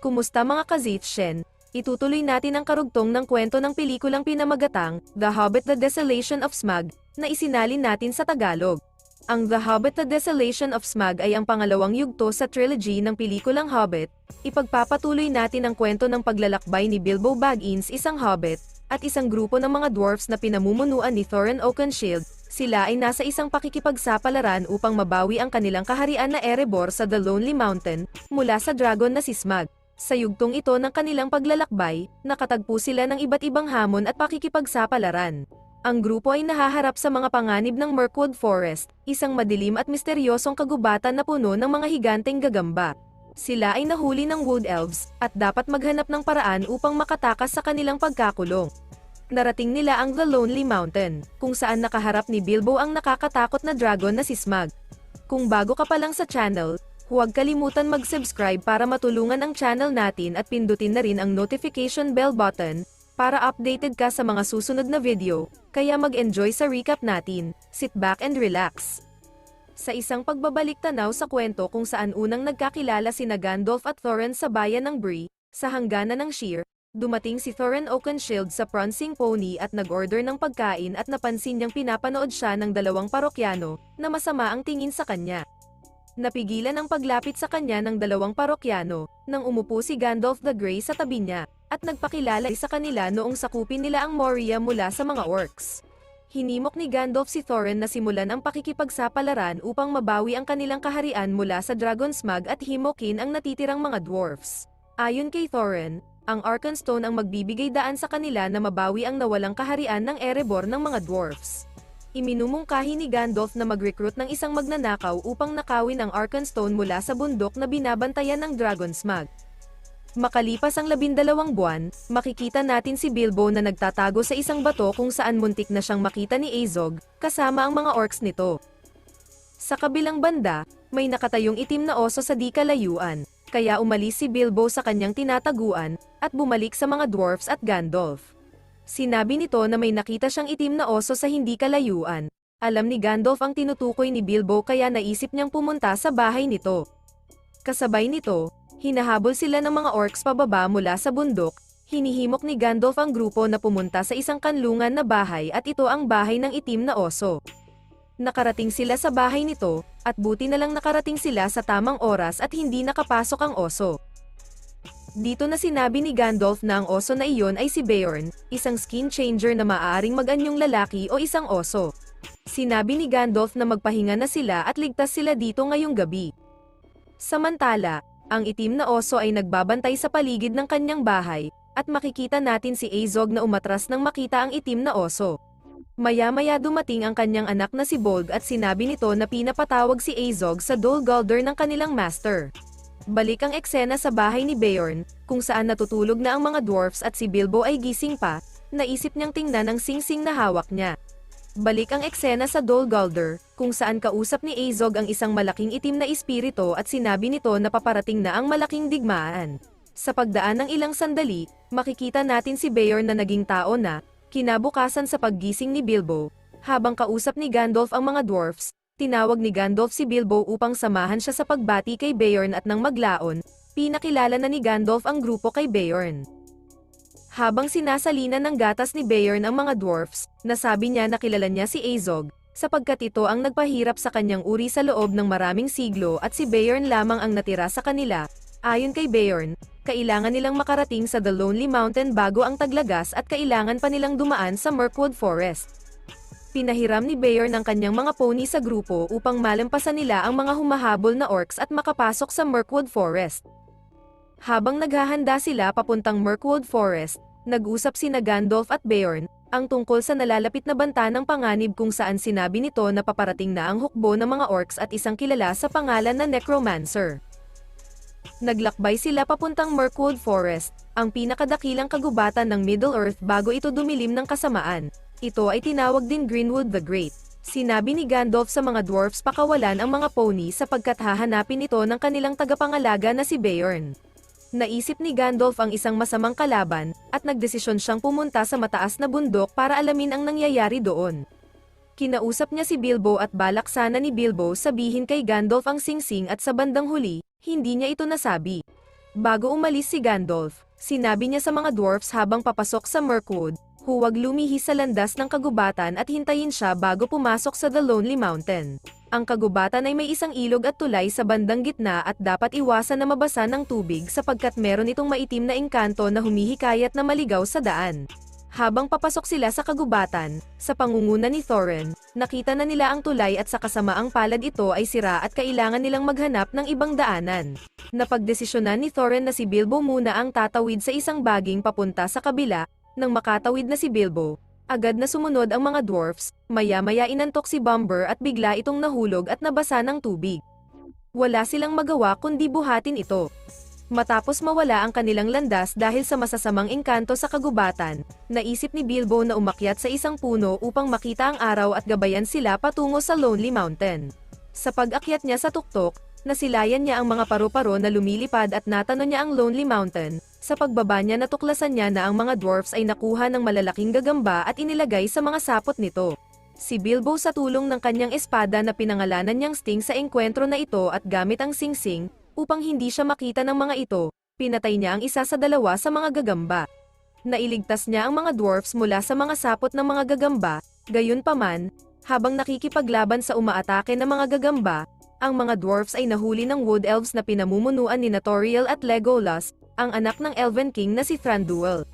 Kumusta mga kazitshen? Itutuloy natin ang karugtong ng kwento ng pelikulang pinamagatang, The Hobbit The Desolation of Smug, na isinalin natin sa Tagalog. Ang The Hobbit The Desolation of Smug ay ang pangalawang yugto sa trilogy ng pelikulang Hobbit. Ipagpapatuloy natin ang kwento ng paglalakbay ni Bilbo Baggins isang Hobbit, at isang grupo ng mga dwarfs na pinamumunuan ni Thorin Oakenshield. Sila ay nasa isang pakikipagsapalaran upang mabawi ang kanilang kaharian na Erebor sa The Lonely Mountain, mula sa dragon na si Smug. Sa yugtong ito ng kanilang paglalakbay, nakatagpo sila ng iba't ibang hamon at pakikipagsapalaran. Ang grupo ay nahaharap sa mga panganib ng Mirkwood Forest, isang madilim at misteryosong kagubatan na puno ng mga higanteng gagamba. Sila ay nahuli ng Wood Elves, at dapat maghanap ng paraan upang makatakas sa kanilang pagkakulong. Narating nila ang The Lonely Mountain, kung saan nakaharap ni Bilbo ang nakakatakot na dragon na si Smug. Kung bago ka pa lang sa channel, huwag kalimutan mag-subscribe para matulungan ang channel natin at pindutin na rin ang notification bell button, para updated ka sa mga susunod na video, kaya mag-enjoy sa recap natin, sit back and relax. Sa isang pagbabalik tanaw sa kwento kung saan unang nagkakilala sina Gandalf at Thorin sa bayan ng Bree, sa hangganan ng Sheer, dumating si Thorin Oakenshield sa prancing pony at nag-order ng pagkain at napansin niyang pinapanood siya ng dalawang parokyano, na masama ang tingin sa kanya. Napigilan ang paglapit sa kanya ng dalawang parokyano, nang umupo si Gandalf the Grey sa tabi niya, at nagpakilala sa kanila noong sakupin nila ang Moria mula sa mga orcs. Hinimok ni Gandalf si Thorin na simulan ang pakikipagsapalaran upang mabawi ang kanilang kaharian mula sa Dragonsmag at himokin ang natitirang mga dwarfs. Ayon kay Thorin, ang Arkenstone ang magbibigay daan sa kanila na mabawi ang nawalang kaharian ng Erebor ng mga dwarfs. Iminumungkahi ni Gandalf na mag-recruit ng isang magnanakaw upang nakawin ang Arkenstone mula sa bundok na binabantayan ng Dragonsmag. Makalipas ang labindalawang buwan, makikita natin si Bilbo na nagtatago sa isang bato kung saan muntik na siyang makita ni Azog, kasama ang mga orcs nito. Sa kabilang banda, may nakatayong itim na oso sa di kalayuan, kaya umalis si Bilbo sa kanyang tinataguan, at bumalik sa mga dwarfs at Gandalf. Sinabi nito na may nakita siyang itim na oso sa hindi kalayuan. Alam ni Gandalf ang tinutukoy ni Bilbo kaya naisip niyang pumunta sa bahay nito. Kasabay nito, hinahabol sila ng mga orcs pababa mula sa bundok, hinihimok ni Gandalf ang grupo na pumunta sa isang kanlungan na bahay at ito ang bahay ng itim na oso. Nakarating sila sa bahay nito, at buti na lang nakarating sila sa tamang oras at hindi nakapasok ang oso. Dito na sinabi ni Gandalf na ang oso na iyon ay si Beorn, isang skin changer na maaaring mag-anyong lalaki o isang oso. Sinabi ni Gandalf na magpahinga na sila at ligtas sila dito ngayong gabi. Samantala, ang itim na oso ay nagbabantay sa paligid ng kanyang bahay, at makikita natin si Azog na umatras nang makita ang itim na oso. Maya-maya dumating ang kanyang anak na si Bolg at sinabi nito na pinapatawag si Azog sa Dol Guldur ng kanilang master. Balik ang eksena sa bahay ni Beorn, kung saan natutulog na ang mga dwarfs at si Bilbo ay gising pa, naisip niyang tingnan ang singsing na hawak niya. Balik ang eksena sa Dol Guldur, kung saan kausap ni Azog ang isang malaking itim na espirito at sinabi nito na paparating na ang malaking digmaan. Sa pagdaan ng ilang sandali, makikita natin si Beorn na naging tao na, kinabukasan sa paggising ni Bilbo, habang kausap ni Gandalf ang mga dwarfs, tinawag ni Gandalf si Bilbo upang samahan siya sa pagbati kay Beorn at nang maglaon, pinakilala na ni Gandalf ang grupo kay Beorn. Habang sinasalinan ng gatas ni Beorn ang mga dwarfs, nasabi niya na kilala niya si Azog, sapagkat ito ang nagpahirap sa kanyang uri sa loob ng maraming siglo at si Beorn lamang ang natira sa kanila. Ayon kay Beorn, kailangan nilang makarating sa The Lonely Mountain bago ang taglagas at kailangan pa nilang dumaan sa Mirkwood Forest. Pinahiram ni Beorn ang kanyang mga pony sa grupo upang malampasan nila ang mga humahabol na orcs at makapasok sa Mirkwood Forest. Habang naghahanda sila papuntang Mirkwood Forest, nag-usap sina Gandalf at Beorn, ang tungkol sa nalalapit na banta ng panganib kung saan sinabi nito na paparating na ang hukbo ng mga orcs at isang kilala sa pangalan na Necromancer. Naglakbay sila papuntang Mirkwood Forest, ang pinakadakilang kagubatan ng Middle-earth bago ito dumilim ng kasamaan. Ito ay tinawag din Greenwood the Great. Sinabi ni Gandalf sa mga dwarfs pakawalan ang mga pony sapagkat hahanapin ito ng kanilang tagapangalaga na si Beorn. Naisip ni Gandalf ang isang masamang kalaban, at nagdesisyon siyang pumunta sa mataas na bundok para alamin ang nangyayari doon. Kinausap niya si Bilbo at balak sana ni Bilbo sabihin kay Gandalf ang singsing at sa bandang huli, hindi niya ito nasabi. Bago umalis si Gandalf, sinabi niya sa mga dwarfs habang papasok sa Mirkwood, huwag lumihi sa landas ng kagubatan at hintayin siya bago pumasok sa The Lonely Mountain. Ang kagubatan ay may isang ilog at tulay sa bandang gitna at dapat iwasan na mabasa ng tubig sapagkat meron itong maitim na engkanto na humihikayat na maligaw sa daan. Habang papasok sila sa kagubatan, sa pangunguna ni Thorin, nakita na nila ang tulay at sa kasamaang palad ito ay sira at kailangan nilang maghanap ng ibang daanan. Napagdesisyonan ni Thorin na si Bilbo muna ang tatawid sa isang baging papunta sa kabila, nang makatawid na si Bilbo, agad na sumunod ang mga dwarfs, maya-maya inantok si Bomber at bigla itong nahulog at nabasa ng tubig. Wala silang magawa kundi buhatin ito. Matapos mawala ang kanilang landas dahil sa masasamang engkanto sa kagubatan, naisip ni Bilbo na umakyat sa isang puno upang makita ang araw at gabayan sila patungo sa Lonely Mountain. Sa pag-akyat niya sa tuktok, nasilayan niya ang mga paru-paro na lumilipad at natano niya ang Lonely Mountain. Sa pagbaba niya natuklasan niya na ang mga dwarfs ay nakuha ng malalaking gagamba at inilagay sa mga sapot nito. Si Bilbo sa tulong ng kanyang espada na pinangalanan niyang Sting sa engkwentro na ito at gamit ang singsing, upang hindi siya makita ng mga ito, pinatay niya ang isa sa dalawa sa mga gagamba. Nailigtas niya ang mga dwarfs mula sa mga sapot ng mga gagamba, gayunpaman, habang nakikipaglaban sa umaatake ng mga gagamba, ang mga dwarfs ay nahuli ng wood elves na pinamumunuan ni Natoriel at Legolas, ang anak ng Elven King na si Thranduil.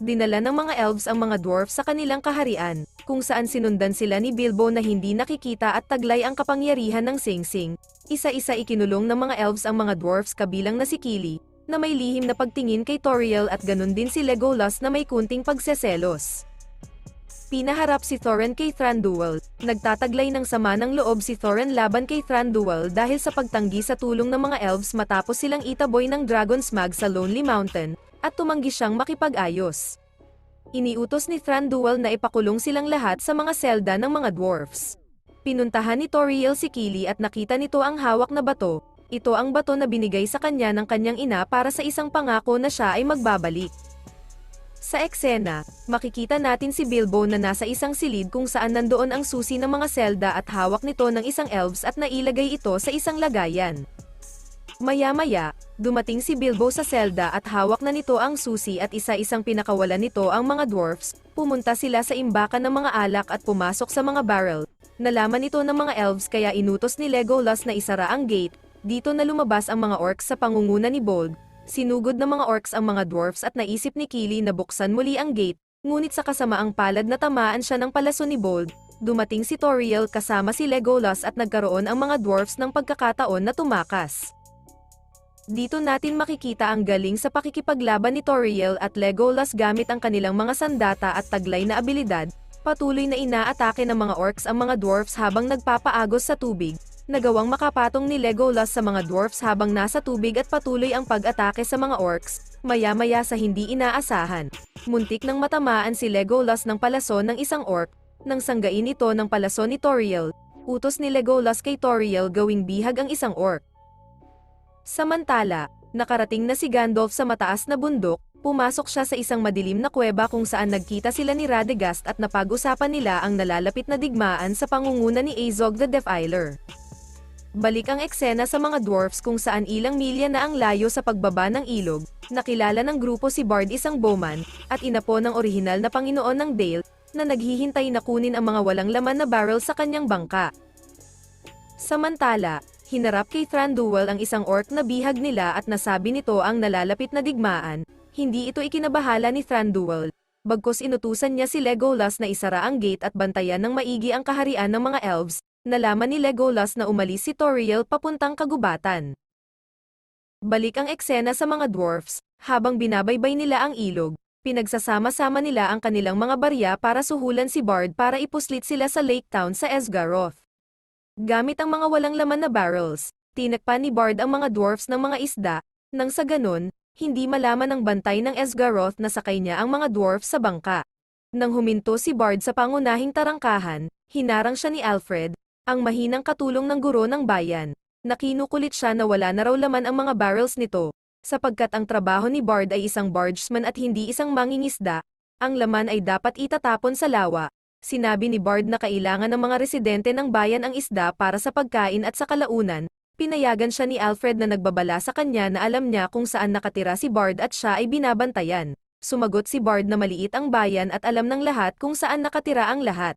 Dinala ng mga elves ang mga dwarfs sa kanilang kaharian, kung saan sinundan sila ni Bilbo na hindi nakikita at taglay ang kapangyarihan ng Singsing. Isa-isa ikinulong ng mga elves ang mga dwarfs kabilang na si Kili, na may lihim na pagtingin kay Toriel at ganun din si Legolas na may kunting pagseselos. Pinaharap si Thorin kay Thranduil, nagtataglay ng sama ng loob si Thorin laban kay Thranduil dahil sa pagtanggi sa tulong ng mga elves matapos silang itaboy ng Dragon's Mag sa Lonely Mountain, at tumanggi siyang makipag-ayos. Iniutos ni Thranduil na ipakulong silang lahat sa mga selda ng mga dwarfs. Pinuntahan ni Toriel si Kili at nakita nito ang hawak na bato, ito ang bato na binigay sa kanya ng kanyang ina para sa isang pangako na siya ay magbabalik. Sa eksena, makikita natin si Bilbo na nasa isang silid kung saan nandoon ang susi ng mga selda at hawak nito ng isang elves at nailagay ito sa isang lagayan. Maya-maya, dumating si Bilbo sa selda at hawak na nito ang susi at isa-isang pinakawalan nito ang mga dwarfs, pumunta sila sa imbakan ng mga alak at pumasok sa mga barrel. Nalaman ito ng mga elves kaya inutos ni Legolas na isara ang gate, dito na lumabas ang mga orcs sa pangunguna ni Bold, Sinugod ng mga orcs ang mga dwarfs at naisip ni Kili na buksan muli ang gate, ngunit sa kasamaang palad na tamaan siya ng palaso ni Bold, dumating si Toriel kasama si Legolas at nagkaroon ang mga dwarfs ng pagkakataon na tumakas. Dito natin makikita ang galing sa pakikipaglaban ni Toriel at Legolas gamit ang kanilang mga sandata at taglay na abilidad, patuloy na inaatake ng mga orcs ang mga dwarfs habang nagpapaagos sa tubig, nagawang makapatong ni Legolas sa mga dwarfs habang nasa tubig at patuloy ang pag-atake sa mga orcs, maya-maya sa hindi inaasahan. Muntik nang matamaan si Legolas ng palaso ng isang orc, nang sanggain ito ng palaso ni Toriel, utos ni Legolas kay Toriel gawing bihag ang isang orc. Samantala, nakarating na si Gandalf sa mataas na bundok, pumasok siya sa isang madilim na kuweba kung saan nagkita sila ni Radagast at napag-usapan nila ang nalalapit na digmaan sa pangunguna ni Azog the Defiler. Balik ang eksena sa mga dwarfs kung saan ilang milya na ang layo sa pagbaba ng ilog, nakilala ng grupo si Bard isang bowman, at inapo ng orihinal na Panginoon ng Dale, na naghihintay na kunin ang mga walang laman na barrel sa kanyang bangka. Samantala, hinarap kay Thranduil ang isang orc na bihag nila at nasabi nito ang nalalapit na digmaan, hindi ito ikinabahala ni Thranduil, bagkos inutusan niya si Legolas na isara ang gate at bantayan ng maigi ang kaharian ng mga elves, nalaman ni Legolas na umalis si Toriel papuntang kagubatan. Balik ang eksena sa mga dwarfs, habang binabaybay nila ang ilog, pinagsasama-sama nila ang kanilang mga barya para suhulan si Bard para ipuslit sila sa Lake Town sa Esgaroth. Gamit ang mga walang laman na barrels, tinakpan ni Bard ang mga dwarfs ng mga isda, nang sa ganun, hindi malaman ng bantay ng Esgaroth na sakay niya ang mga dwarfs sa bangka. Nang huminto si Bard sa pangunahing tarangkahan, hinarang siya ni Alfred, ang mahinang katulong ng guro ng bayan. Nakinukulit siya na wala na raw laman ang mga barrels nito, sapagkat ang trabaho ni Bard ay isang bargesman at hindi isang mangingisda, ang laman ay dapat itatapon sa lawa. Sinabi ni Bard na kailangan ng mga residente ng bayan ang isda para sa pagkain at sa kalaunan, pinayagan siya ni Alfred na nagbabala sa kanya na alam niya kung saan nakatira si Bard at siya ay binabantayan. Sumagot si Bard na maliit ang bayan at alam ng lahat kung saan nakatira ang lahat.